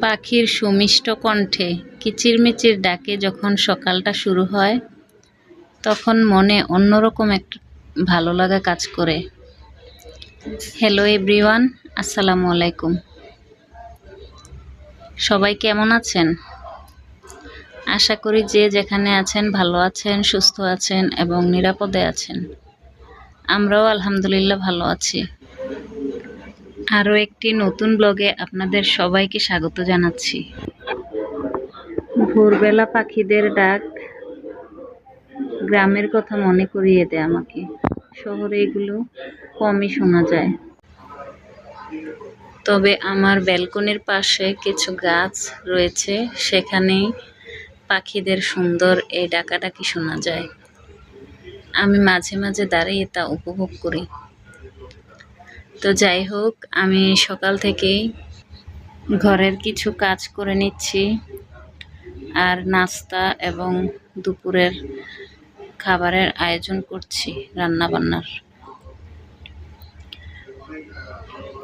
পাখির সুমিষ্ট কণ্ঠে কিচিরমিচির ডাকে যখন সকালটা শুরু হয়, তখন মনে অন্যরকম একটা ভালো লাগা কাজ করে। হ্যালো এভরিওয়ান আসসালামু আলাইকুম। সবাই কেমন আছেন? আশা করি যে যেখানে আছেন ভালো আছেন, সুস্থ আছেন এবং নিরাপদে আছেন। আমরাও আলহামদুলিল্লাহ ভালো আছি। আরও একটি নতুন ব্লগে আপনাদের সবাইকে স্বাগত জানাচ্ছি। ভোরবেলা পাখিদের ডাক গ্রামের কথা মনে করিয়ে দেয় আমাকে। শহরে এগুলো কমই শোনা যায়। তবে আমার ব্যালকনির পাশে কিছু গাছ রয়েছে, সেখানেই পাখিদের সুন্দর এই ডাকাডাকি শোনা যায়। আমি মাঝে মাঝে দাঁড়িয়ে তা উপভোগ করি। তো যাই হোক, আমি সকাল থেকেই ঘরের কিছু কাজ করে নিচ্ছি। আর নাস্তা এবং দুপুরের খাবারের আয়োজন করছি রান্না বান্নার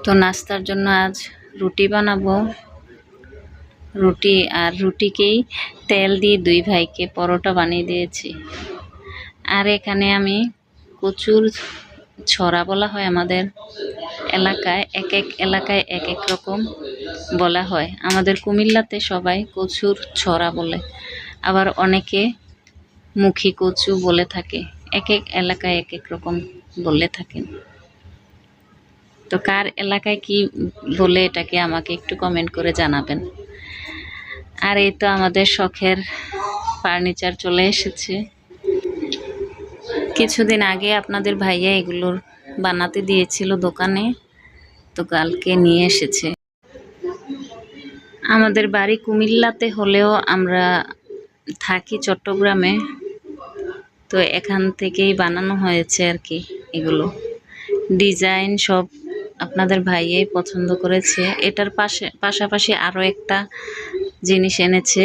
তো নাস্তার জন্য আজ রুটি বানাবো। রুটি আর রুটিকেই তেল দিয়ে দুই ভাইকে পরোটা বানিয়ে দিয়েছি। আর এখানে আমি কচুর ছড়া বলা হয় আমাদের। এলাকায় এক এক এলাকায় এক এক রকম বলা হয়। আমাদের কুমিল্লাতে সবাই কচুর ছড়া বলে। আবার অনেকে মুখী কচু বলে থাকে। এক এক এলাকায় এক এক রকম বলে থাকেন। তো কার এলাকায় কি বলে এটাকে আমাকে একটু কমেন্ট করে জানাবেন। আর এই তো আমাদের শখের ফার্নিচার চলে এসেছে। কিছুদিন আগে আপনাদের ভাইয়া এগুলোর বানাতে দিয়েছিল দোকানে, তো কালকে নিয়ে এসেছে। আমাদের বাড়ি কুমিল্লাতে হলেও আমরা থাকি চট্টগ্রামে, তো এখান থেকেই বানানো হয়েছে আর কি এগুলো। ডিজাইন সব আপনাদের ভাইয়াই পছন্দ করেছে। এটার পাশে, পাশাপাশি আরও একটা জিনিস এনেছে,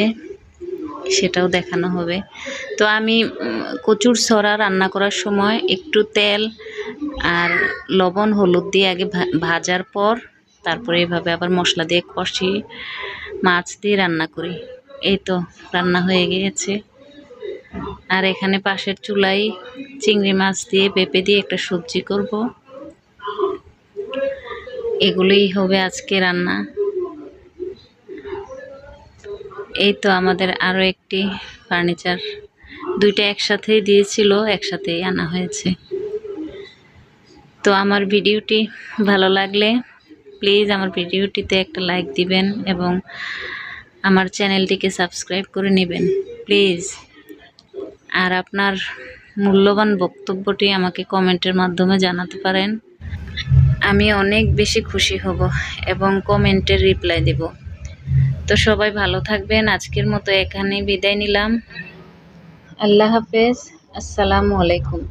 সেটাও দেখানো হবে। তো আমি কচুর ছড়া রান্না করার সময় একটু তেল আর লবণ, হলুদ দিয়ে আগে ভাজার পর তারপরে এভাবে আবার মশলা দিয়ে কষি, মাছ দিয়ে রান্না করি। এই তো রান্না হয়ে গিয়েছে। আর এখানে পাশের চুলাই চিংড়ি মাছ দিয়ে পেঁপে দিয়ে একটা সবজি করব। এগুলোই হবে আজকে রান্না। এই তো আমাদের আরও একটি ফার্নিচার। দুইটা একসাথেই দিয়েছিল, একসাথেই আনা হয়েছে। তো আমার ভিডিওটি ভালো লাগলে প্লিজ আমার ভিডিওটিতে একটা লাইক দিবেন এবং আমার চ্যানেলটিকে সাবস্ক্রাইব করে নেবেন, প্লিজ। আর আপনার মূল্যবান বক্তব্যটি আমাকে কমেন্টের মাধ্যমে জানাতে পারেন। আমি অনেক বেশি খুশি হব এবং কমেন্টের রিপ্লাই দেব। তো সবাই ভালো থাকবেন, আজকের মতো এখানেই বিদায় নিলাম। আল্লাহ হাফেজ, আসসালামু আলাইকুম।